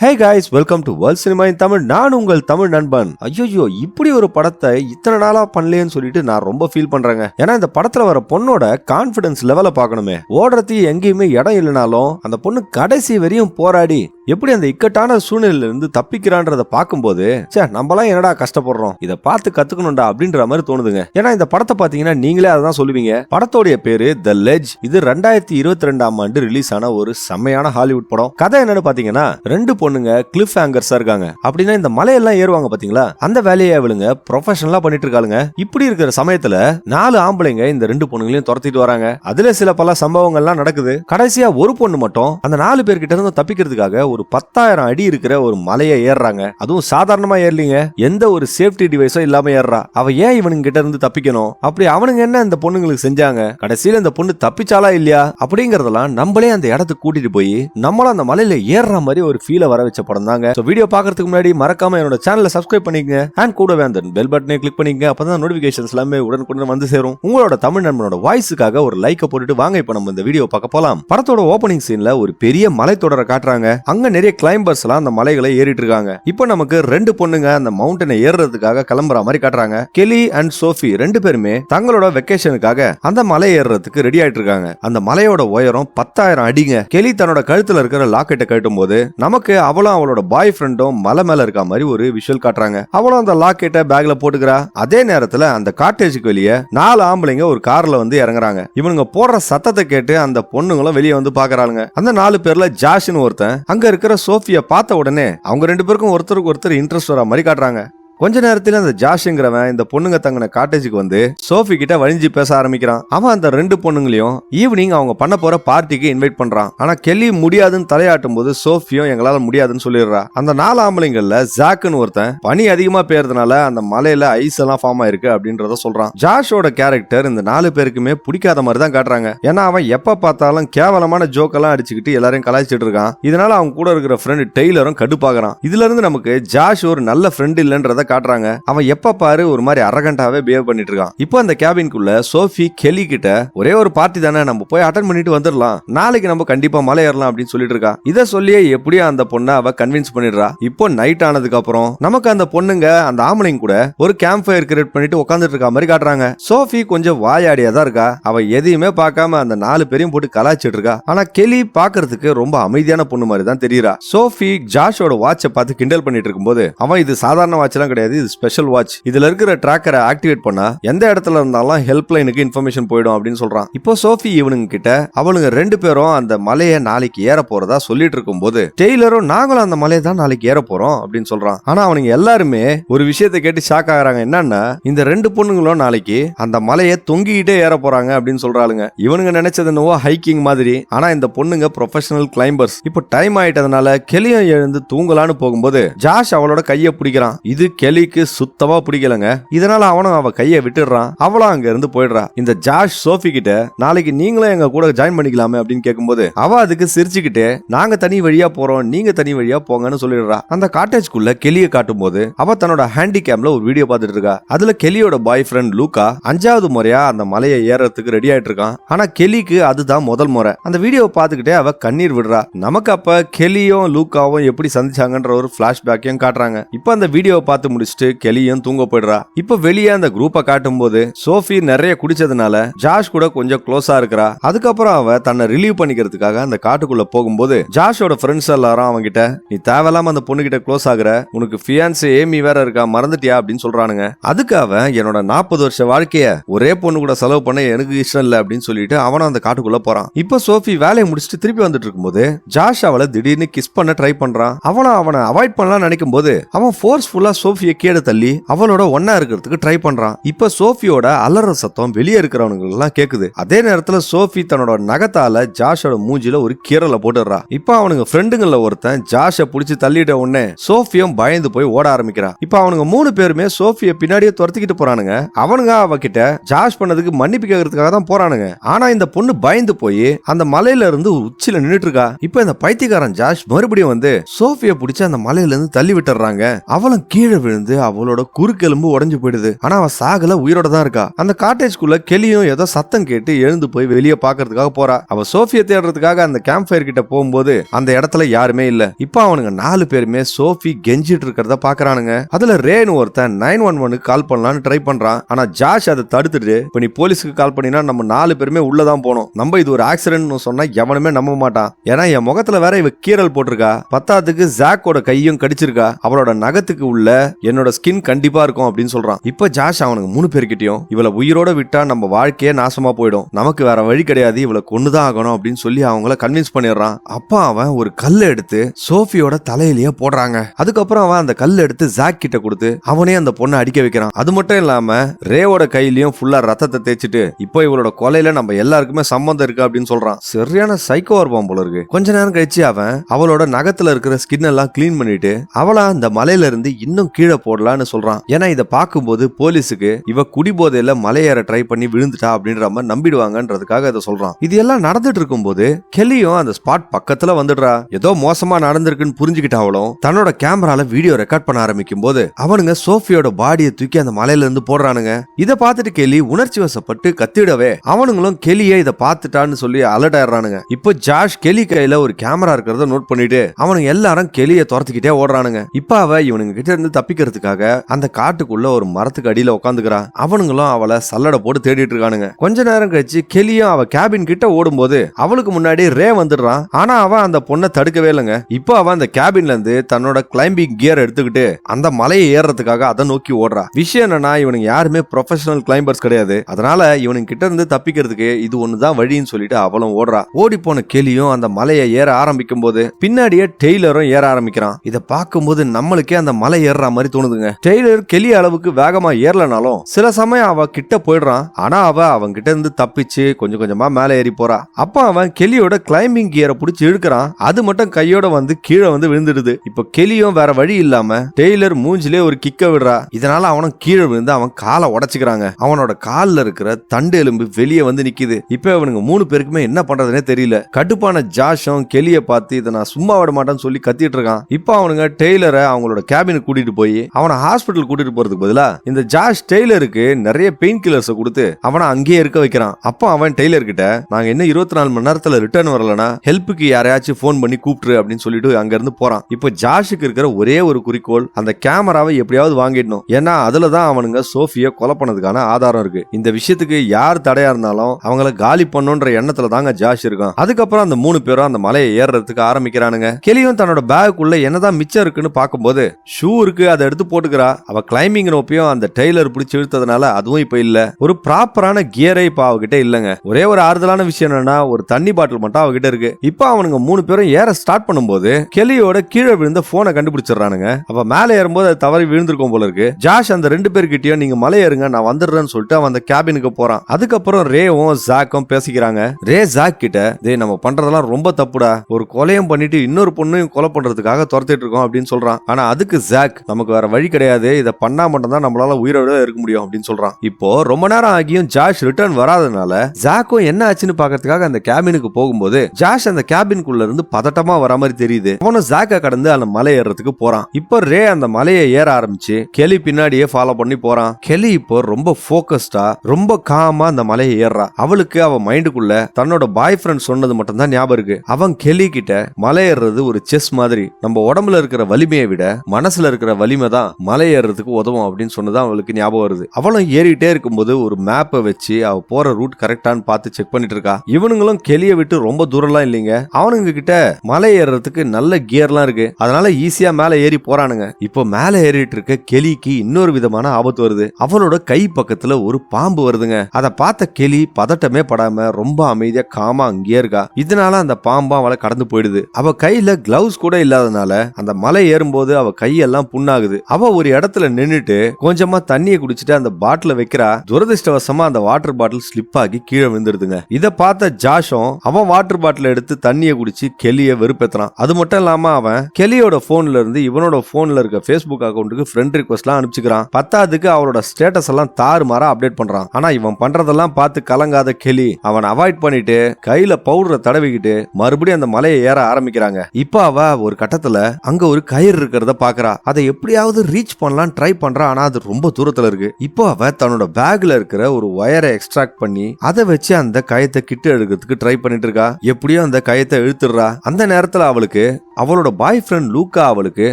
Hey guys welcome to world cinema in Tamil நான் உங்கள் தமிழ் நண்பன். ஐயோ இப்படி ஒரு படத்தை இத்தனை நாளா பண்ணலையேன்னு சொல்லிட்டு நான் ரொம்ப ஃபீல் பண்றேங்க. ஏன்னா இந்த படத்துல வர பொண்ணோட கான்பிடன்ஸ் லெவலை பார்க்கணுமே. ஓடுறதுக்கு எங்கேயுமே இடம் இல்லைனாலும் அந்த பொண்ணு கடைசி வரையும் போராடி எப்படி அந்த இக்கட்டான சூழ்நிலையில இருந்து தப்பிக்கிறான்றத பார்க்கும்போது சே நம்மளாம் என்னடா கஷ்டப்படுறோம்? இதை பார்த்து கத்துக்கணும்டா அப்படின்ற மாதிரி தோணுதுங்க. ஏன்னா இந்த படத்தை பாத்தீங்கன்னா நீங்களே அதான் சொல்லுவீங்க. படத்தோடைய பேரு த லெஜ் இது ரெண்டாயிரத்தி இருபத்தி ரெண்டாம் ஆண்டு ரிலீஸ் ஆன ஒரு செம்மையான ஹாலிவுட் படம். கதை என்னன்னு பாத்தீங்கன்னா ரெண்டு பொண்ணுங்க கிளிஃப் ஹேங்கர்ஸா இருக்காங்க. அப்படின்னா இந்த மலையெல்லாம் ஏறுவாங்க பாத்தீங்களா அந்த வேலையை அவளுங்க ப்ரொஃபஷனலா பண்ணிட்டு இருக்காளுங்க இப்படி இருக்கிற சமயத்துல நாலு ஆம்பளைங்க இந்த ரெண்டு பொண்ணுங்களையும் துரத்திட்டு வராங்க. அதுல சில பல சம்பவங்கள்லாம் நடக்குது. கடைசியா ஒரு பொண்ணு மட்டும் அந்த நாலு பேர்கிட்ட இருந்து தப்பிக்கிறதுக்காக ஒரு பத்தாயிரம் அடி இருக்கிற ஒரு மலையை ஏறுறாங்க. அதுவும் சாதாரணமா ஏறலீங்க. எந்த ஒரு சேஃப்டி டிவைஸும் இல்லாம ஏறுறா. அவ ஏன் இவனுங்க கிட்ட இருந்து தப்பிக்கணும்? அப்படி அவனுங்க என்ன இந்த பொண்ணுங்களுக்கு செஞ்சாங்க? கடைசியில இந்த பொண்ணு தப்பிச்சாலா இல்லையா? அப்படிங்கறதெல்லாம் நம்மளே அந்த இடத்துக்கு கூட்டிட்டு போய் நம்மளும் அந்த மலையில ஏறுற மாதிரி ஒரு ஃபீலை வர வச்ச படம் தாங்க. வீடியோ பாக்குறதுக்கு முன்னாடி மறக்காம என்னோட சேனலை சப்ஸ்கிரைப் பண்ணிக்கங்க. அண்ட் கூடவே அந்த பெல் பட்டனை கிளிக் பண்ணிக்கங்க. அப்பதான் நோட்டிபிகேஷன்ஸ் எல்லாமே உடனுக்குடன் வந்து சேரும். உங்களோட தமிழ் நண்பனோட வாய்ஸுக்காக ஒரு லைக்கை போட்டுட்டு வாங்க. இப்ப நம்ம இந்த வீடியோ பார்க்க போலாம். படத்தோட ஓப்பனிங் சீன்ல ஒரு பெரிய மலைத்தொடரை காட்டுறாங்க. அங்க நிறைய கிளைம்பர்ஸ்லாம் அந்த மலைகளை ஏறிட்டு இருக்காங்க. இப்போ நமக்கு ரெண்டு பொண்ணுங்க அந்த மவுண்டனை ஏறுறதுக்காக கிளம்புற மாதிரி காட்டுறாங்க. கெலி அண்ட் சோஃபி ரெண்டு பேருமே தங்களோட வெக்கேஷனுக்காக அந்த மலை ஏறுறதுக்கு ரெடி ஆயிட்டு இருக்காங்க. அந்த மலையோட உயரம் பத்தாயிரம் அடிங்க. கெலி தன்னோட கழுத்துல இருக்கிற லாக்கெட்டை கட்டும் போது நமக்கு அவளும் அவளோட பாய் ஃப்ரெண்டும் மலை மேல இருக்க மாதிரி ஒரு விஷுவல் காட்டுறாங்க. அவளும் அந்த லாக்கெட்டை பேக்ல போட்டுக்கிறா. அதே நேரத்துல அந்த காட்டேஜுக்கு வெளியே நாலு ஆம்பளைங்க ஒரு கார்ல வந்து இறங்குறாங்க. இவனுங்க போடுற சத்தத்தை கேட்டு அந்த பொண்ணுங்களும் வெளியே வந்து பாக்குறாங்க அந்த நாலு பேர்ல ஜாஷ்னு ஒருத்தன் அங்க இருக்கிற சோஃபியை பார்த்த உடனே அவங்க ரெண்டு பேருக்கும் ஒருத்தருக்கு ஒருத்தர் இன்ட்ரெஸ்ட் வர மாதிரி காட்டுறாங்க. கொஞ்ச நேரத்தில் அந்த ஜாஷ்ங்கிறவன் இந்த பொண்ணுங்க தங்கின காட்டேஜுக்கு வந்து சோஃபி கிட்ட வழிஞ்சு பேச ஆரம்பிக்கிறான். அவன் அந்த ரெண்டு பொண்ணுங்களையும் ஈவினிங் அவங்க பண்ண போற பார்ட்டிக்கு இன்வைட் பண்றான். ஆனா கெல்லி முடியாதுன்னு தலையாட்டும் போது சோஃபியும் எங்களால முடியாதுன்னு சொல்லிடுறா. அந்த நாலு ஆம்பளைங்கள்ல ஜாக்குன்னு ஒருத்தன் பனி அதிகமா பெய்யறதுனால அந்த மலையில ஐஸ் எல்லாம் ஃபார்ம் ஆயிருக்கு அப்படின்றத சொல்றான். ஜாஷோட கேரக்டர் இந்த நாலு பேருக்குமே பிடிக்காத மாதிரி தான் காட்டுறாங்க. ஏன்னா அவன் எப்ப பார்த்தாலும் கேவலமான ஜோக்கெல்லாம் அடிச்சுக்கிட்டு எல்லாரையும் கலாய்ச்சிட்டு இருக்கான். இதனால அவங்க கூட இருக்கிற ஃப்ரெண்டு டெய்லரும் கடுப்பாகிறான். இதுல இருந்து நமக்கு ஜாஷ் ஒரு நல்ல ஃப்ரெண்ட் இல்லைன்றத காட்டுறாங்க. அவன் எப்ப பாரு ஒரு மாதிரி அரகண்டாவே பிஹேவ் பண்ணிட்டு இருக்கான். இப்போ அந்த கேபின்குள்ள சோஃபி கெலி கிட்ட ஒரே ஒரு பார்ட்டி தானே நம்ம போய் அட்டன் பண்ணிட்டு வந்துடலாம். நாளைக்கு நம்ம கண்டிப்பா மலை ஏறலாம் அப்படின்னு சொல்லிட்டு இருக்கா. இத சொல்லியே எப்படியோ அந்த பொண்ணை அவ கன்வின்ஸ் பண்ணிடுறா. இப்போ நைட் ஆனதுக்கு அப்புறம் நமக்கு அந்த பொண்ணுங்க அந்த ஆம்பளைங்க கூட ஒரு கேம்ப் ஃபயர் கிரியேட் பண்ணிட்டு உட்காந்துட்டு இருக்க மாதிரி காட்டுறாங்க. சோஃபி கொஞ்சம் வாயாடியா தான் இருக்கா. அவ எதையுமே பார்க்காம அந்த நாலு பேரையும் போட்டு கலாய்ச்சிட்டு இருக்கா. ஆனா கெலி பாக்குறதுக்கு ரொம்ப அமைதியான பொண்ணு மாதிரி தான் தெரியுறா. சோஃபி ஜாஷோட வாட்சை பார்த்து கிண்டல் பண்ணிட்டு இருக்கும்போது அவன் இது சாதாரண வாட்ச் எல்லாம் கிடையாது. இது ஸ்பெஷல் வாட்ச் இதுல இருக்கிற ட்ராக்கரை ஆக்டிவேட் பண்ணா எந்த இடத்துல இருந்தாலும் ஹெல்ப் லைனுக்கு இன்ஃபர்மேஷன் போயிடும் அப்படின்னு சொல்றான். இப்போ சோஃபி இவனுங்க கிட்ட அவனுங்க ரெண்டு பேரும் அந்த மலையை நாளைக்கு ஏற போறதா சொல்லிட்டு இருக்கும் போது டெய்லரும் நாங்களும் அந்த மலையை தான் நாளைக்கு ஏற போறோம் அப்படின்னு சொல்றான். ஆனா அவனுங்க எல்லாருமே ஒரு விஷயத்தை கேட்டு ஷாக் ஆகுறாங்க. என்னன்னா இந்த ரெண்டு பொண்ணுங்களும் நாளைக்கு அந்த மலையை தொங்கிக்கிட்டே ஏற போறாங்க அப்படின்னு சொல்றாளுங்க. இவனுங்க நினைச்சது என்னவோ ஹைக்கிங் மாதிரி. ஆனா இந்த பொண்ணுங்க ப்ரொஃபஷனல் கிளைம்பர்ஸ் இப்போ டைம் ஆயிட்டதுனால கெலியும் எழுந்து தூங்கலான்னு போகும்போது ஜாஷ் அவளோட கையை பிடிக்கிறான். இது கெலிக்கு சுத்தமா பிடிக்கலங்க. இதனால அவனும் அவ கையை விட்டுடுறான். அவளும் அங்க இருந்து போயிடுறா. இந்த ஜாஷ் சோஃபி கிட்ட நாளைக்கு நீங்களும் எங்க கூட ஜாயின் பண்ணிக்கலாமே அப்படின்னு கேட்கும்போது அவ அதுக்கு சிரிச்சுக்கிட்டு நாங்க தனி வழியா போறோம். நீங்க தனி வழியா போங்கன்னு சொல்லிடுறா. அந்த காட்டேஜ்குள்ள கெலிய காட்டும் போது அவ தன்னோட ஹேண்டிகேம்ல ஒரு வீடியோ பார்த்துட்டு இருக்கா. அதுல கெலியோட பாய் ஃப்ரெண்ட் லூக்கா அஞ்சாவது முறையா அந்த மலையை ஏறத்துக்கு ரெடி ஆயிட்டு இருக்கான். ஆனா கெலிக்கு அதுதான் முதல் முறை. அந்த வீடியோவை பார்த்துக்கிட்டே அவ கண்ணீர் விடுறா. நமக்கு அப்ப கெலியும் லூக்காவும் எப்படி சந்திச்சாங்கன்ற ஒரு பிளாஷ்பேக்கையும் காட்டுறாங்க. இப்போ அந்த வீடியோவை பார்த்து முடிச்சுட்டு கெலியும் தூங்க போயிடுறா. இப்போ வெளியே அந்த குரூப்பை காட்டும் போது சோஃபி நிறைய குடிச்சதுனால ஜாஷ் கூட கொஞ்சம் க்ளோஸா இருக்கிறா. அதுக்கப்புறம் அவ தன்னை ரிலீவ் பண்ணிக்கிறதுக்காக அந்த காட்டுக்குள்ள போகும்போது ஜாஷோட ஃப்ரெண்ட்ஸ் எல்லாரும் அவங்கிட்ட நீ தேவையில்லாம அந்த பொண்ணு கிட்ட க்ளோஸ் ஆகுற. உனக்கு ஃபியான்ஸ் ஏமி வேற இருக்கா மறந்துட்டியா? அப்படின்னு சொல்றானுங்க. அதுக்கு அவன் என்னோட நாற்பது வருஷ வாழ்க்கைய ஒரே பொண்ணு கூட செலவு பண்ண எனக்கு இஷ்டம் இல்ல அப்படின்னு சொல்லிட்டு அவனும் அந்த காட்டுக்குள்ள போறான். இப்போ சோஃபி வேலையை முடிச்சுட்டு திருப்பி வந்துட்டு இருக்கும்போது ஜாஷ் அவளை திடீர்னு கிஸ் பண்ண ட்ரை பண்றான். அவனும் அவனை அவாய்ட் பண்ணலாம் நினைக்கும் போது அவன் ஃபோர்ஸ்ஃபுல்லா சோஃபியை கீழே தள்ளி அவளோட ஒன்னா இருக்கிறதுக்கு ட்ரை பண்றான். இப்ப சோஃபியோட அலற சத்தம் வெளியே இருக்கிறவனுக்கு எல்லாம் கேக்குது. அதே நேரத்துல சோஃபி தன்னோட நகத்தால ஜாஷோட மூஞ்சில ஒரு கீரலை போட்டுடுறா. இப்ப அவனுங்க ஃப்ரெண்டுங்கள ஒருத்தன் ஜாஷ புடிச்சு தள்ளிட்ட உடனே சோஃபியும் பயந்து போய் ஓட ஆரம்பிக்கிறான் இப்ப அவனுங்க மூணு பேருமே சோஃபிய பின்னாடியே துரத்திக்கிட்டு போறானுங்க. அவனுங்க அவகிட்ட ஜாஷ் பண்ணதுக்கு மன்னிப்பு கேட்கறதுக்காக தான் போறானுங்க. ஆனா இந்த பொண்ணு பயந்து போய் அந்த மலையில இருந்து உச்சில நின்றுட்டு இருக்கா இப்ப இந்த பைத்தியக்காரன் ஜாஷ் மறுபடியும் வந்து சோஃபிய பிடிச்சு அந்த மலையில இருந்து தள்ளி விட்டுறாங்க அவளும் கீழே விழுந்து அவளோட குறுக்கெலும்பு உடஞ்சு போயிடுது. ஆனா அவ சாகல உயிரோட தான் இருக்கா. அந்த காட்டேஜ்குள்ள கெளியும் ஏதோ சத்தம் கேட்டு எழுந்து போய் வெளியே பாக்குறதுக்காக போறா. அவ சோஃபியை தேடுறதுக்காக அந்த கேம்ப் ஃபயர் கிட்ட போகும்போது அந்த இடத்துல யாருமே இல்ல. இப்போ அவனுங்க நாலு பேருமே சோஃபி கெஞ்சிட்டு இருக்கிறத பாக்குறானுங்க. அதுல ரேன்னு ஒருத்தன் நைன் ஒன் ஒனுக்கு கால் பண்ணலாம்னு ட்ரை பண்றான். ஆனா ஜாஷ் அதை தடுத்துட்டு இப்ப நீ போலீஸுக்கு கால் பண்ணினா நம்ம நாலு பேருமே உள்ளதான் போனோம். நம்ம இது ஒரு ஆக்சிடென்ட் சொன்னா எவனுமே நம்ப மாட்டான். ஏன்னா என் முகத்துல வேற இவ கீறல் போட்டிருக்கா. பத்தாத்துக்கு ஜாக்கோட கையும் கடிச்சிருக்கா. அவளோட நகத்துக்கு உள்ள என்னோட ஸ்கின் கண்டிப்பா இருக்கும் அப்படின்னு சொல்றான். இப்ப ஜாஷ் அவனுக்கு மூணு பேர்கிட்டயும் இவளை உயிரோட விட்டா நம்ம வாழ்க்கையே நாசமா போயிடும். நமக்கு வேற வழி கிடையாது இவளை கொண்டுதான் ஆகணும் அப்படின்னு சொல்லி அவங்கள கன்வின்ஸ் பண்ணிடுறான். அப்பா அவன் ஒரு கல் எடுத்து சோஃபியோட தலையிலேயே போடுறாங்க. அதுக்கப்புறம் அவன் அந்த கல் எடுத்து ஜாக் கிட்ட கொடுத்து அவனே அந்த பொண்ணை அடிக்க வைக்கிறான். அது மட்டும் இல்லாம ரேவோட கையிலயும் ஃபுல்லா ரத்தத்தை தேய்ச்சிட்டு இப்போ இவளோட கொலையில நம்ம எல்லாருக்குமே சம்மந்தம் இருக்கு அப்படின்னு சொல்றான். சரியான சைக்கோ இருப்பான் போல இருக்கு. கொஞ்ச நேரம் கழிச்சு அவன் அவளோட நகத்துல இருக்கிற ஸ்கின் எல்லாம் கிளீன் பண்ணிட்டு அவளா அந்த மலையில இருந்து இன்னும் கீழே போடலான்னு சொல்றான். ஏன்னா இதை பார்க்கும்போது போலீஸுக்கு இவ குடிபோதையில மலையேற ட்ரை பண்ணி விழுந்துட்டா அப்படின்ற மாதிரி நம்பிடுவாங்கன்றதுக்காக இதை சொல்றான். இது எல்லாம் நடந்துட்டு இருக்கும்போது கெல்லியும் அந்த ஸ்பாட் பக்கத்துல வந்துடுறா. ஏதோ மோசமா நடந்திருக்குன்னு புரிஞ்சுக்கிட்டாவளும் தன்னோட கேமரால வீடியோ ரெக்கார்ட் பண்ண ஆரம்பிக்கும் போது அவனுங்க சோஃபியோட பாடியை தூக்கி அந்த மலையில இருந்து போடுறானுங்க. இதை பார்த்துட்டு கெல்லி உணர்ச்சி வசப்பட்டு கத்திடவே அவனுங்களும் கெலியை இதை பார்த்துட்டான்னு சொல்லி அலர்ட் ஆயிடுறானுங்க. இப்போ ஜாஷ் கெலி கையில ஒரு கேமரா இருக்கிறத நோட் பண்ணிட்டு அவனுங்க எல்லாரும் கெலியை துரத்துக்கிட்டே ஓடுறானுங்க. இப்ப அவ இவனுங்க கிட்ட இருந்து தப்பிக்கிறதுக்காக அந்த காட்டுக்குள்ள ஒரு மரத்துக்கு அடியில உட்காந்துக்கிறா அவனுங்களும் அவளை சல்லடை போட்டு தேடிட்டு இருக்கானுங்க. கொஞ்ச நேரம் கழிச்சு கெலியும் அவ கேபின் கிட்ட ஓடும்போது அவளுக்கு முன்னாடி ரே வந்துடுறான். ஆனா அவன் அந்த பொண்ணை தடுக்கவே இல்லைங்க. இப்போ அவன் அந்த கேபின்ல இருந்து தன்னோட கிளைம்பிங் கியர் எடுத்துக்கிட்டு அந்த மலையை ஏறுறதுக்காக அதை நோக்கி ஓடுறா. விஷயம் என்னன்னா இவனுங்க யாருமே ப்ரொஃபஷனல் கிளைம்பர்ஸ் கிடையாது. அதனால இவனுங்க கிட்ட இருந்து தப்பிக்கிறதுக்கு இது ஒண்ணுதான் வழின்னு சொல்லிட்டு அவளும் ஓடுறா. ஓடி போன கெலியும் அந்த மலையை ஏற ஆரம்பிக்கும் போது பின்னாடியே டெய்லரும் ஏற ஆரம்பிக்கிறான். இதை பார்க்கும்போது நம்மளுக்கே அந்த மலை ஏறுற மாதிரி தோணுதுங்க. டெய்லர் கெலி அளவுக்கு வேகமா ஏறலனாலும் சில சமயம் அவ கிட்ட போயிடுறான். ஆனா அவ அவன் கிட்ட இருந்து தப்பிச்சு கொஞ்சம் கொஞ்சமா மேலே ஏறி போறா. அப்ப அவன் கெலியோட கிளைம்பிங் கியரை பிடிச்சி இழுக்கிறான். அது மட்டும் கையோட வந்து கீழே வந்து விழுந்துடுது. இப்போ கெலியும் வேற வழி இல்லாம டெய்லர் மூஞ்சிலே ஒரு கிக்க விடுறா. இதனால அவனும் கீழே விழுந்து அவன் காலை உடச்சுக்கிறாங்க. அவனோட காலில் இருக்கிற தண்டு எலும்பு வெளியே வந்து நிக்குது. இப்போ இவனுங்க மூணு பேருக்குமே என்ன பண்றதுனே தெரியல. கடுப்பான ஜாஷும் கெலிய பார்த்து இதை நான் சும்மா விட மாட்டேன்னு சொல்லி கத்திட்டு இருக்கான். இப்போ அவனுங்க டெய்லரை அவங்களோட கேபினுக்கு கூட்டிட்டு போய் அவனை ஹாஸ்பிட்டல் கூட்டிட்டு போறதுக்கு பதிலா இந்த ஜாஷ் டெய்லருக்கு நிறைய பெயின் கில்லர்ஸ் கொடுத்து அவனை அங்கேயே இருக்க வைக்கிறான். அப்போ அவன் டெய்லர் கிட்ட நாங்க என்ன இருபத்தி நாலு மணி நேரத்துல ரிட்டர்ன் வரலனா ஹெல்ப்புக்கு யாரையாச்சும் போன் பண்ணி கூப்பிட்டுரு அப்படின்னு சொல்லிட்டு அங்க இருந்து போறான். இப்போ ஜாஷுக்கு இருக்கிற ஒரே ஒரு குறிக்கோள் அந்த கேமராவை எப்படியாவது வாங்கிடணும். ஏன்னா அதுல தான் அவனுங்க சோஃபிய கொலை பண்ணதுக்கான ஆதாரம் இருக்கு. இந்த விஷயத்துக்கு யார் தடையா இருந்தாலும் அவங்கள காலி பண்ணுன்ற எண்ணத்துல தாங்க ஜாஷ் இருக்கான். அதுக்கப்புறம் அந்த மூணு பேரும் அந்த மலையை ஏறுறதுக்கு ஆரம்பிக்கிறானுங்க. கெலியும் தன்னோட பேக்குள்ள என்னதான் மிச்சம் இருக்குன்னு பார்க்கும்போது ஷூ இருக்கு அதை எடுத்து போட்டுக்கிறா. அவ கிளைம்பிங் ரோப்பையும் அந்த டெய்லர் பிடிச்சி இழுத்ததுனால அதுவும் இப்ப இல்ல. ஒரு ப்ராப்பரான கியரே இப்ப அவகிட்ட இல்லங்க. ஒரே ஒரு ஆறுதலான விஷயம் என்னன்னா ஒரு தண்ணி பாட்டில் மட்டும் அவகிட்ட இருக்கு. இப்ப அவனுங்க மூணு பேரும் ஏற ஸ்டார்ட் பண்ணும்போது கெலியோட கீழே விழுந்த போனை கண்டுபிடிச்சிடுறானுங்க. அப்ப மேலே ஏறும்போது அது தவறி விழுந்திருக்கும் போல இருக்கு. ஜாஷ் அந்த ரெண்டு பேர்கிட்டயும் நீங்க மலை ஏறுங்க நான் வந்துடுறேன்னு சொல்லிட்டு அவன் அந்த கேபினுக்கு போறான். அதுக்கப்புறம் ரேவும் ஜாக்கும் பேசிக்கிறாங்க. ரே ஜாக் கிட்ட டேய் நம்ம பண்றதெல்லாம் ரொம்ப தப்புடா. ஒரு கொலையும் பண்ணிட்டு இன்னொரு பொண்ணையும் கொலை பண்றதுக்காக துரத்திட்டு இருக்கோம் அப்படின்னு சொல்றான். ஆனா அதுக்கு ஜாக் நமக்கு வேற வழி கிடையாது. இதை பண்ணா மட்டும் தான் நம்மளால உயிரோட இருக்க முடியும் அப்படின்னு சொல்றான். இப்போ ரொம்ப நேரம் ஆகியும் ஜாஷ் ரிட்டர்ன் வராதனால ஜாக்கும் என்ன ஆச்சுன்னு பாக்கிறதுக்காக அந்த கேபினுக்கு போகும்போது ஜாஷ் அந்த கேபினுக்குள்ள இருந்து பதட்டமா வர மாதிரி தெரியுது. அவனும் ஜாக்க கடந்து அந்த மலை ஏறுறதுக்கு போறான். இப்போ ரே அந்த மலையை ஏற ஆரம்பிச்சு கெலி பின்னாடியே ஃபாலோ பண்ணி போறான். கெலி இப்போ ரொம்ப போக்கஸ்டா ரொம்ப காமா அந்த மலையை ஏறுறா. அவளுக்கு அவ மைண்டுக்குள்ள தன்னோட பாய் ஃப்ரெண்ட் சொன்னது மட்டும் தான் ஞாபகம் இருக்கு. அவன் கெலி கிட்ட மலை ஏறுறது ஒரு செஸ் மாதிரி. நம்ம உடம்புல இருக்கிற வலிமையை விட மனசுல இருக்கிற வலிமை தான் மலை ஏறுறதுக்கு உதவும் அப்படின்னு சொன்னதான் அவளுக்கு ஞாபகம் வருது. அவளும் ஏறிட்டே இருக்கும்போது ஒரு மேப்பை வச்சு அவ போற ரூட் கரெக்டான்னு பார்த்து செக் பண்ணிட்டு இருக்கா. இவனுங்களும் கெளிய விட்டு ரொம்ப தூரம்லாம் இல்லைங்க. அவனுங்க கிட்ட மலை ஏறுறதுக்கு நல்ல கியர்லாம் இருக்கு. அதனால ஈஸியா மேல ஏறி போறானுங்க. இப்போ மேல ஏறிட்டு இருக்க கெளிக்கு இன்னொரு விதமான ஆபத்து வருது. அவளோட கை பக்கத்துல ஒரு பாம்பு வருதுங்க. அதை பார்த்த கெளி பதட்டமே படாம ரொம்ப அமைதியா காமா அங்கேயே இருக்கா. இதனால அந்த பாம்பு அவளை கடந்து போயிடுது. அவ கையில கிளவுஸ் கூட இல்லாதனால அந்த மலை ஏறும்போது அவ கையெல்லாம் புண்ணாகுது. அவ ஒரு இடத்துல நின்னுட்டு கொஞ்சமா தண்ணியை குடிச்சிட்டு அந்த பாட்டில வைக்கிறா. துரதிருஷ்டவசமா அந்த வாட்டர் பாட்டில் ஸ்லிப் ஆகி கீழே விழுந்துருதுங்க. இத பார்த்த ஜாஷும் அவன் வாட்டர் பாட்டில் எடுத்து தண்ணியை குடிச்சு கெலிய வெறுப்பேத்துறான். அது மட்டும் இல்லாம அவன் கெலியோட போன்ல இருந்து இவனோட போன்ல இருக்க ஃபேஸ்புக் அக்கௌண்ட்டுக்கு ஃப்ரெண்ட் ரிக்வஸ்ட்லாம் அனுப்பிச்சுக்கிறான். பத்தாவதுக்கு அவரோட ஸ்டேட்டஸ் எல்லாம் தாறுமாறா அப்டேட் பண்றான். ஆனா இவன் பண்றதெல்லாம் பார்த்து கலங்காத கெலி. அவன் அவாய்ட் பண்ணிட்டு கையில பவுடரை தடவிக்கிட்டு மறுபடியும் அந்த மலையை ஏற ஆரம்பிக்கிறாங்க. இப்ப அவ ஒரு கட்டத்துல அங்க ஒரு கயிறு இருக்கிறத பாக்குறா. அதை எப்படி எப்படியாவது ரீச் பண்ணலாம் ட்ரை பண்றா ஆனா அது ரொம்ப தூரத்துல இருக்கு. இப்போ அவ தன்னோட பேக்ல இருக்கிற ஒரு ஒயரை எக்ஸ்ட்ராக்ட் பண்ணி அதை வச்சு அந்த கயத்தை கிட்ட எடுக்கிறதுக்கு ட்ரை பண்ணிட்டு இருக்கா. எப்படியோ அந்த கயத்தை இழுத்துடுறா. அந்த நேரத்துல அவளுக்கு அவளோட பாய் ஃப்ரெண்ட் லூக்கா அவளுக்கு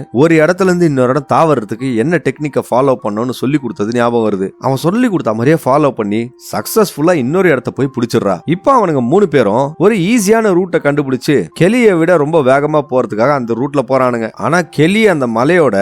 ஒரு இடத்துல இருந்து இன்னொரு இடம் தாவறதுக்கு என்ன டெக்னிக்கை ஃபாலோ பண்ணணும்னு சொல்லி கொடுத்தது ஞாபகம் வருது. அவன் சொல்லி கொடுத்த மாதிரியே ஃபாலோ பண்ணி சக்சஸ்ஃபுல்லா இன்னொரு இடத்த போய் பிடிச்சிடுறா. இப்போ அவனுங்க மூணு பேரும் ஒரு ஈஸியான ரூட்டை கண்டுபிடிச்சு கெலியை விட ரொம்ப வேகமா போறதுக்காக அந்த ரூட்ல போறானுங்க. ஆனா கெலி அந்த மலையோட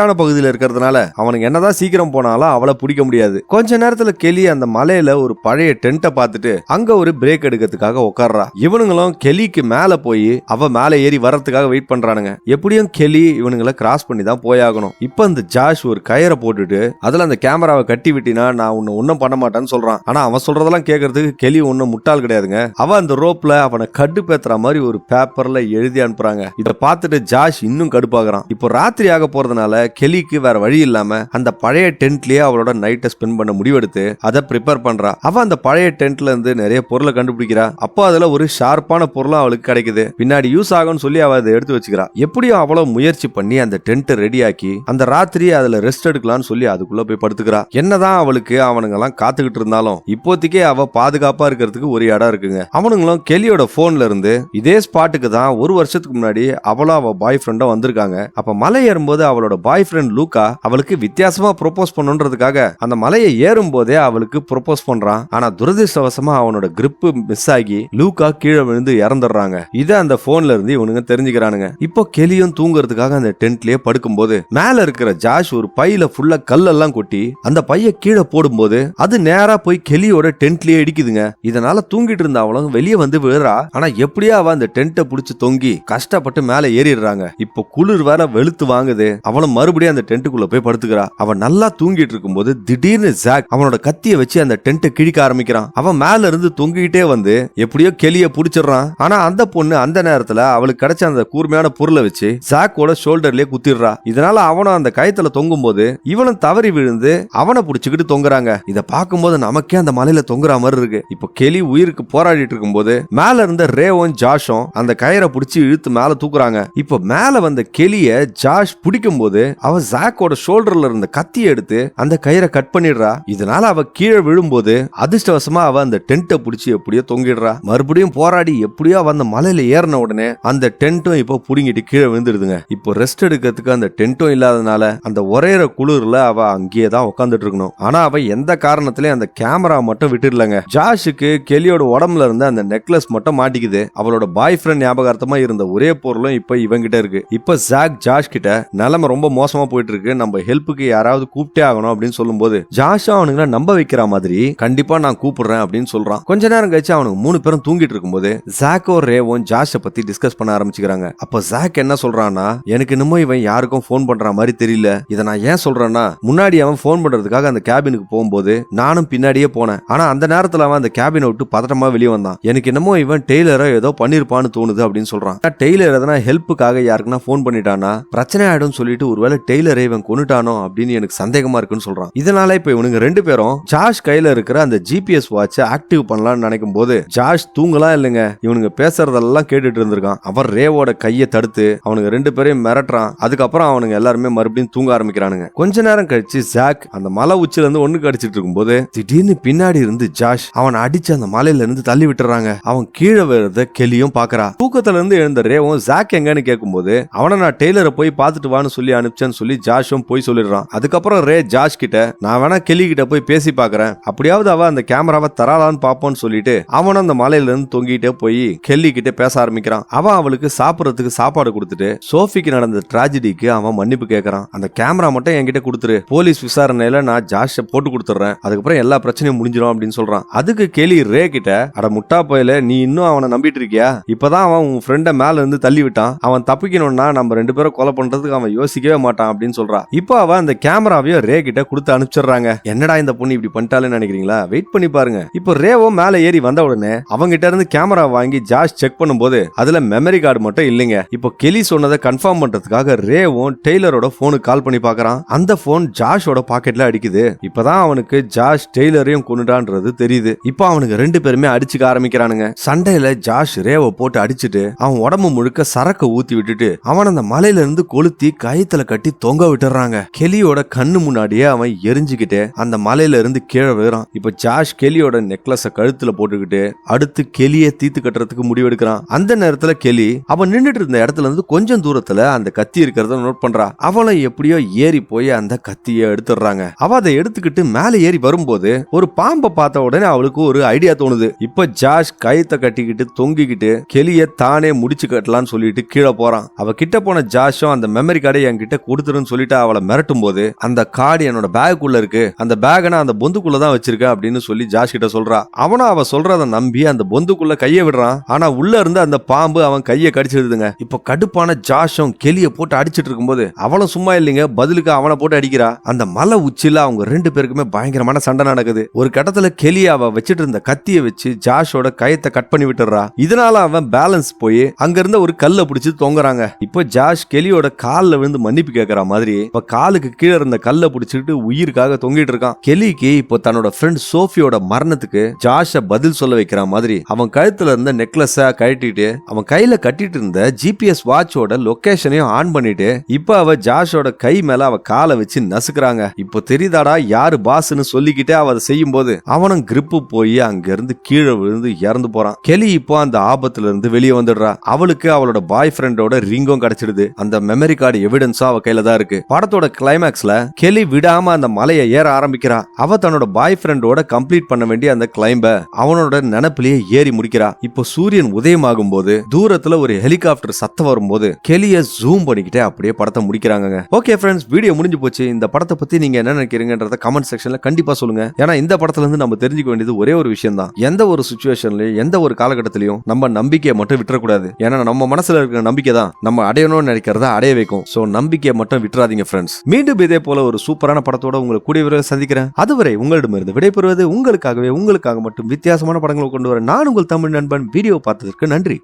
காட்டான பகுதியில் இருக்கிறதுனால அவனுக்கு என்னதான் சீக்கிரம் போனாலும் அவளை பிடிக்க முடியாது. கொஞ்ச நேரத்துல கெலி அந்த மலையில ஒரு பழைய டென்ட்டை பார்த்துட்டு அங்க ஒரு பிரேக் எடுக்கிறதுக்காக உட்கார்றா இவனுங்களும் கெலிக்கு மேல போய் அவ மேல ஏறி வர்றதுக்காக வெயிட் பண்றானுங்க. எப்படியும் கெலி இவனுங்களை கிராஸ் பண்ணி தான் போயாகணும். இப்போ அந்த ஜாஷ் ஒரு கயிறை போட்டுட்டு அதுல அந்த கேமராவை கட்டி விட்டினா நான் உன்னை ஒன்னும் பண்ண மாட்டேன்னு சொல்றான். ஆனா அவன் சொல்றதெல்லாம் கேட்கறதுக்கு கெலி ஒன்னும் முட்டாள் கிடையாதுங்க. அவ அந்த ரோப்ல அவனை கட்டு பேத்துற மாதிரி ஒரு பேப்பர்ல எழுதி அனுப்புறாங்க. இதை பார்த்துட்டு ஜாஷ் இன்னும் கடுப்பாகிறான். இப்போ ராத்திரி ஆக போறதுனால கெலிக்கு வேற வழி இல்லாம அந்த பழைய டென்ட்லயே அவளோட நைட்டை ஸ்பெண்ட் பண்ண முடிவெடுத்து அதை ப்ரிப்பேர் பண்றா. அவ அந்த பழைய டென்ட்ல இருந்து நிறைய பொருளை கண்டுபிடிக்கிறா. அப்போ அதுல ஒரு ஷார்ப்பான பொருளும் அவளுக்கு கிடைக்குது. பின்னாடி யூஸ் ஆகும்னு சொல்லி அவ அதை எடுத்து வச்சுக்கிறா. எப்படியும் அவ்வளவு முயற்சி பண்ணி அந்த டென்ட்டை ரெடியாக்கி அந்த ராத்திரி அதுல ரெஸ்ட் எடுக்கலாம்னு சொல்லி அதுக்குள்ள போய் படுத்துக்கிறா. என்னதான் அவளுக்கு அவனுங்க எல்லாம் காத்துக்கிட்டு இருந்தாலும் இப்போதைக்கே அவ பாதுகாப்பா இருக்கிறதுக்கு ஒரு இடம் இருக்குங்க. அவனுங்களும் கெலியோட போன்ல இருந்து இதே ஸ்பாட்டுக்கு தான் ஒரு வருஷத்துக்கு முன்னாடி அவளும் அவ பாய் ஃப்ரெண்டும் வந்திருக்காங்க. அப்ப மலை ஏறும்போது அவளோட பாய் பாய் ஃப்ரெண்ட் லூகா அவளுக்கு வித்தியாசமா ப்ரொபோஸ் பண்ணுன்றதுக்காக அந்த மலையை ஏறும் போதே அவளுக்கு ப்ரொபோஸ் பண்றான். ஆனா துரதிருஷ்டவசமா அவனோட கிரிப்பு மிஸ் ஆகி லூகா கீழே விழுந்து இறந்துடுறாங்க. இதை அந்த போன்ல இருந்து இவனுங்க தெரிஞ்சுக்கிறானுங்க. இப்போ கெலியும் தூங்குறதுக்காக அந்த டென்ட்லயே படுக்கும்போது மேல இருக்கிற ஜாஷ் ஒரு பையில ஃபுல்லா கல்லெல்லாம் கொட்டி அந்த பைய கீழே போடும்போது அது நேரா போய் கெலியோட டென்ட்லயே இடிக்குதுங்க. இதனால தூங்கிட்டு இருந்த அவளும் வெளியே வந்து விழுறா. ஆனா எப்படியா அவ அந்த டென்ட்டை புடிச்சு தொங்கி கஷ்டப்பட்டு மேல ஏறிடுறாங்க. இப்போ குளிர் வேற வெளுத்து வாங்குது. அவளும் மறு மறுபடியும் அந்த டென்ட்டுக்குள்ள போய் படுத்துக்கிறா. அவன் நல்லா தூங்கிட்டு இருக்கும்போது திடீர்னு ஜாக் அவனோட கத்திய வச்சு அந்த டென்ட்டை கிழிக்க ஆரம்பிக்கிறான். அவன் மேல இருந்து தொங்கிக்கிட்டே வந்து எப்படியோ கெளிய புடிச்சிடுறான். ஆனா அந்த பொண்ணு அந்த நேரத்துல அவளுக்கு கிடைச்ச அந்த கூர்மையான பொருளை வச்சு ஜாக்கோட ஷோல்டர்லயே குத்திடுறா. இதனால அவனும் அந்த கயத்துல தொங்கும் போது இவனும் தவறி விழுந்து அவனை புடிச்சுக்கிட்டு தொங்குறாங்க. இத பார்க்கும்போது நமக்கே அந்த மலையில தொங்குற மாதிரி இருக்கு. இப்போ கெளி உயிருக்கு போராடிட்டு இருக்கும்போது மேல இருந்த ரேவும் ஜாஷும் அந்த கயிறை புடிச்சு இழுத்து மேல தூக்குறாங்க. இப்போ மேல வந்த கெளிய ஜாஷ் பிடிக்கும் போது அவ ஜாக்கோட ஷோல்டர்ல இருந்த கத்தியை எடுத்து அந்த கயிறை கட் பண்ணிடுறா. இதனால அவ கீழே விழும்போது அதிர்ஷ்டவசமா அவ அந்த டென்ட்டை புடிச்சு எப்படியோ தொங்கிடுறா. மறுபடியும் போராடி எப்படியோ அவ அந்த மலையில ஏறின உடனே அந்த டென்ட்டும் இப்போ புடுங்கிட்டு கீழே விழுந்துடுதுங்க. இப்போ ரெஸ்ட் எடுக்கிறதுக்கு அந்த டென்ட்டும் இல்லாதனால அந்த ஒரேற குளிர்ல அவ அங்கேயே தான் உட்காந்துட்டு இருக்கணும். ஆனா அவ எந்த காரணத்திலயும் அந்த கேமரா மட்டும் விட்டுடலங்க. ஜாஷுக்கு கெலியோட உடம்புல இருந்த அந்த நெக்லஸ் மட்டும் மாட்டிக்குது. அவளோட பாய் ஃப்ரெண்ட் ஞாபகார்த்தமா இருந்த ஒரே பொருளும் இப்ப இவங்கிட்ட இருக்கு. இப்ப ஜாக் ஜாஷ் கிட்ட நிலைமை ரொம்ப மோசம் போயிட்டு இருக்கு நம்ம ஹெல்ப்புக்கு யாராவது கூப்பிட்டே ஆகணும் அப்படின்னு சொல்லும்போது ஜாஷா அவனுங்களை நம்ப வைக்கிற மாதிரி கண்டிப்பா நான் கூப்பிடுறேன் அப்படின்னு சொல்றான். கொஞ்ச நேரம் கழிச்சு அவனுக்கு மூணு பேரும் தூங்கிட்டு இருக்கும்போது ஜாக்கோ ரேவும் ஜாஷ பத்தி டிஸ்கஸ் பண்ண ஆரம்பிச்சுக்கிறாங்க. அப்ப ஜாக் என்ன சொல்றான்னா எனக்கு இன்னமும் இவன் யாருக்கும் ஃபோன் பண்ற மாதிரி தெரியல. இதை நான் ஏன் சொல்றேன்னா முன்னாடி அவன் ஃபோன் பண்றதுக்காக அந்த கேபினுக்கு போகும்போது நானும் பின்னாடியே போனேன். ஆனா அந்த நேரத்துல அவன் அந்த கேபினை விட்டு பதட்டமா வெளியே வந்தான். எனக்கு என்னமோ இவன் டெய்லரோ ஏதோ பண்ணிருப்பான்னு தோணுது அப்படின்னு சொல்றான். டெய்லர் எதனா ஹெல்ப்புக்காக யாருக்குன்னா ஃபோன் பண்ணிட்டானா பிரச்சனை ஆயிடும் சொல்லிட்டு ஒருவேளை டெய்லரை இவன் கொண்டுட்டானோ அப்படின்னு எனக்கு சந்தேகமா இருக்குன்னு சொல்றான். இதனால இப்ப இவனுங்க ரெண்டு பேரும் ஜாஷ் கையில இருக்கிற அந்த ஜிபிஎஸ் வாட்சை ஆக்டிவ் பண்ணலாம்னு நினைக்கும் போது ஜாஷ் தூங்கலாம் இல்லைங்க? இவனுங்க பேசுறதெல்லாம் கேட்டுட்டு இருந்திருக்கான். அவர் ரேவோட கையை தடுத்து அவனுங்க ரெண்டு பேரையும் மிரட்டுறான். அதுக்கப்புறம் அவனுங்க எல்லாருமே மறுபடியும் தூங்க ஆரம்பிக்கிறானுங்க. கொஞ்ச நேரம் கழிச்சு ஜாக் அந்த மலை உச்சில இருந்து ஒண்ணு கடிச்சிட்டு இருக்கும்போது திடீர்னு பின்னாடி இருந்து ஜாஷ் அவன் அடிச்சு அந்த மலையில இருந்து தள்ளி விட்டுறாங்க. அவன் கீழே வருத கெலியும் பாக்குறா. தூக்கத்துல இருந்து எழுந்த ரேவும் ஜாக் எங்கன்னு கேட்கும்போது அவனை நான் டெய்லரை போய் பார்த்துட்டு வான்னு சொல்லி அனுப்பிச்சேன்னு சொல்லி ஜாஷும் போய் சொல்லிடுறான். அதுக்கப்புறம் ரே ஜாஷ் கிட்ட நான் வேணா கெலி கிட்ட போய் பேசி பாக்குறேன். அப்படியாவது அவ அந்த கேமராவை தராளான்னு பாப்போம்னு சொல்லிட்டு அவனும் அந்த மலையில இருந்து தொங்கிட்டே போய் கெல்லி கிட்ட பேச ஆரம்பிக்கிறான். அவன் அவளுக்கு சாப்பிடறதுக்கு சாப்பாடு கொடுத்துட்டு சோஃபிக்கு நடந்த டிராஜடிக்கு அவன் மன்னிப்பு கேட்கறான் அந்த கேமரா மட்டும் என்கிட்ட கொடுத்துரு. போலீஸ் விசாரணையில நான் ஜாஷ போட்டு கொடுத்துறேன் அதுக்கப்புறம் எல்லா பிரச்சனையும் முடிஞ்சிடும் அப்படின்னு சொல்றான். அதுக்கு கெலி ரே கிட்ட அட முட்டா போயில நீ இன்னும் அவனை நம்பிட்டு இருக்கியா? இப்பதான் அவன் உன் ஃப்ரெண்ட மேல இருந்து தள்ளி விட்டான். அவன் தப்பிக்கணும்னா நம்ம ரெண்டு பேரும் கொலை பண்றதுக்கு அவன் யோசிக்கவே மாட்டான். அப்படின்னு சொல்றா. இப்போ அவ அந்த கேமராவையும் ரே கிட்ட கொடுத்து அனுப்பிச்சிடுறாங்க. என்னடா இந்த பொண்ணு இப்படி பண்ணிட்டாலேன்னு நினைக்கிறீங்களா? வெயிட் பண்ணி பாருங்க. இப்போ ரேவோ மேல ஏறி வந்த உடனே அவங்க கிட்ட இருந்து கேமரா வாங்கி ஜாஷ் செக் பண்ணும்போது அதுல மெமரி கார்டு மட்டும் இல்லைங்க. இப்போ கெலி சொன்னதை கன்ஃபார்ம் பண்றதுக்காக ரேவும் டெய்லரோட போனுக்கு கால் பண்ணி பாக்குறான். அந்த போன் ஜாஷோட பாக்கெட்ல அடிக்குது. இப்பதான் அவனுக்கு ஜாஷ் டெய்லரையும் கொண்டுடான்றது தெரியுது. இப்போ அவனுக்கு ரெண்டு பேருமே அடிச்சுக்க ஆரம்பிக்கிறானுங்க. சண்டையில ஜாஷ் ரேவை போட்டு அடிச்சுட்டு அவன் உடம்பு முழுக்க சரக்க ஊத்தி விட்டுட்டு அவன் அந்த மலையில இருந்து கொளுத்தி கயித்துல கட்டி கட்டி தொங்க விட்டுறாங்க. கெலியோட கண்ணு முன்னாடியே அவன் எரிஞ்சுக்கிட்டு அந்த மலையில இருந்து கீழே விழுறான். இப்ப ஜாஷ் கெலியோட நெக்லஸ கழுத்துல போட்டுக்கிட்டு அடுத்து கெலிய தீத்து கட்டுறதுக்கு முடிவெடுக்கிறான். அந்த நேரத்துல கெலி அவன் நின்னுட்டு இருந்த இடத்துல இருந்து கொஞ்சம் தூரத்துல அந்த கத்தி இருக்கிறத நோட் பண்றா. அவளும் எப்படியோ ஏறி போய் அந்த கத்தியை எடுத்துடுறாங்க. அவ அதை எடுத்துக்கிட்டு மேல ஏறி வரும்போது ஒரு பாம்பை பார்த்த உடனே அவளுக்கு ஒரு ஐடியா தோணுது. இப்ப ஜாஷ் கயத்தை கட்டிக்கிட்டு தொங்கிக்கிட்டு கெலிய தானே முடிச்சு கட்டலாம்னு சொல்லிட்டு கீழே போறான். அவ கிட்ட போன ஜாஷும் அந்த மெமரி கார்டை என்கிட்ட கொடுத்துருன்னு சொல்லிட்டு அவளை மிரட்டும் போது அந்த கார்டு என்னோட பேக்குள்ள இருக்கு. அந்த பேக் நான் அந்த பொந்துக்குள்ள தான் வச்சிருக்கேன் அப்படின்னு சொல்லி ஜாஷ் கிட்ட சொல்றா. அவனும் அவ சொல்றத நம்பி அந்த பொந்துக்குள்ள கையை விடுறான். ஆனா உள்ள இருந்து அந்த பாம்பு அவன் கையை கடிச்சிருதுங்க. இப்ப கடுப்பான ஜாஷும் கெளிய போட்டு அடிச்சிட்டு இருக்கும்போது அவளும் சும்மா இல்லைங்க. பதிலுக்கு அவனை போட்டு அடிக்கிறா. அந்த மலை உச்சில அவங்க ரெண்டு பேருக்குமே பயங்கரமான சண்டை நடக்குது. ஒரு கட்டத்துல கெளிய அவ வச்சிட்டு இருந்த கத்தியை வச்சு ஜாஷோட கயத்தை கட் பண்ணி விட்டுறா இதனால அவன் பேலன்ஸ் போய் அங்க இருந்த ஒரு கல்லை பிடிச்சு தொங்குறாங்க. இப்போ ஜாஷ் கெளியோட கால்ல விழுந்து மன்னிப்பு கேட்கற மாதிரி இப்ப காலுக்கு கீழே இருந்த கல்லை பிடிச்சிட்டு உயிருக்காக தொங்கிட்டு இருக்கான். கெலிக்கு இப்போ தன்னோட ஃப்ரெண்ட் சோஃபியோட மரணத்துக்கு ஜாஷ பதில் சொல்ல வைக்கிற மாதிரி அவன் கழுத்துல இருந்த நெக்லஸ கழட்டிட்டு அவன் கையில கட்டிட்டு இருந்த ஜிபிஎஸ் வாட்சோட லொகேஷனையும் ஆன் பண்ணிட்டு இப்ப அவ ஜாஷோட கை மேல அவ காலை வச்சு நசுக்கிறாங்க. இப்போ தெரியுதாடா யாரு பாஸ்னு சொல்லிக்கிட்டே அவ அதை செய்யும் போது அவனும் கிரிப்பு போய் அங்க இருந்து கீழே விழுந்து இறந்து போறான். கெலி இப்போ அந்த ஆபத்துல இருந்து வெளியே வந்துடுறா. அவளுக்கு அவளோட பாய் ஃப்ரெண்டோட ரிங்கும் கிடைச்சிடுது. அந்த மெமரி கார்டு எவிடன்ஸும் அவ கையில தான் இருக்கு. படத்தோட கிளைமேக்ஸ்ல கெலி விடாம அந்த மலையை ஏற ஆரம்பிக்கிறா. அவ தன்னோட பாய் ஃப்ரெண்டோட கம்ப்ளீட் பண்ண வேண்டிய அந்த கிளைம்ப அவனோட நினப்பிலேயே ஏறி முடிக்கிறா. இப்போ சூரியன் உதயமாகும் போது தூரத்துல ஒரு ஹெலிகாப்டர் சத்தம் வரும்போது கெலிய ஜூம் பண்ணிக்கிட்டே அப்படியே படத்தை முடிக்கிறாங்க ஓகே ஃப்ரெண்ட்ஸ் வீடியோ முடிஞ்சு போச்சு. இந்த படத்தை பத்தி நீங்க என்ன நினைக்கிறீங்கன்றத கமெண்ட் செக்ஷன்ல கண்டிப்பா சொல்லுங்க. ஏன்னா இந்த படத்துல இருந்து நம்ம தெரிஞ்சுக்க வேண்டியது ஒரே ஒரு விஷயம் தான் எந்த ஒரு சுச்சுவேஷன்லயும் எந்த ஒரு காலகட்டத்திலையும் நம்ம நம்பிக்கையை மட்டும் விட்டுறக்கூடாது. ஏன்னா நம்ம மனசுல இருக்கிற நம்பிக்கை தான் நம்ம அடையணும்னு நினைக்கிறத அடைய வைக்கும். சோ நம்பிக்கையை மட்டும் விட்டுறாதீங்க ஃப்ரெண்ட்ஸ் மீண்டும் இதே போல ஒரு சூப்பரான படத்தோட உங்களை கூடிய விரைவில் சந்திக்கிறேன். அதுவரை உங்களிடமிருந்து விடைபெறுவது உங்களுக்காகவே உங்களுக்காக மட்டும் வித்தியாசமான படங்களை கொண்டு வர நான் உங்கள் தமிழ் நண்பன் வீடியோ பார்த்ததற்கு நன்றி.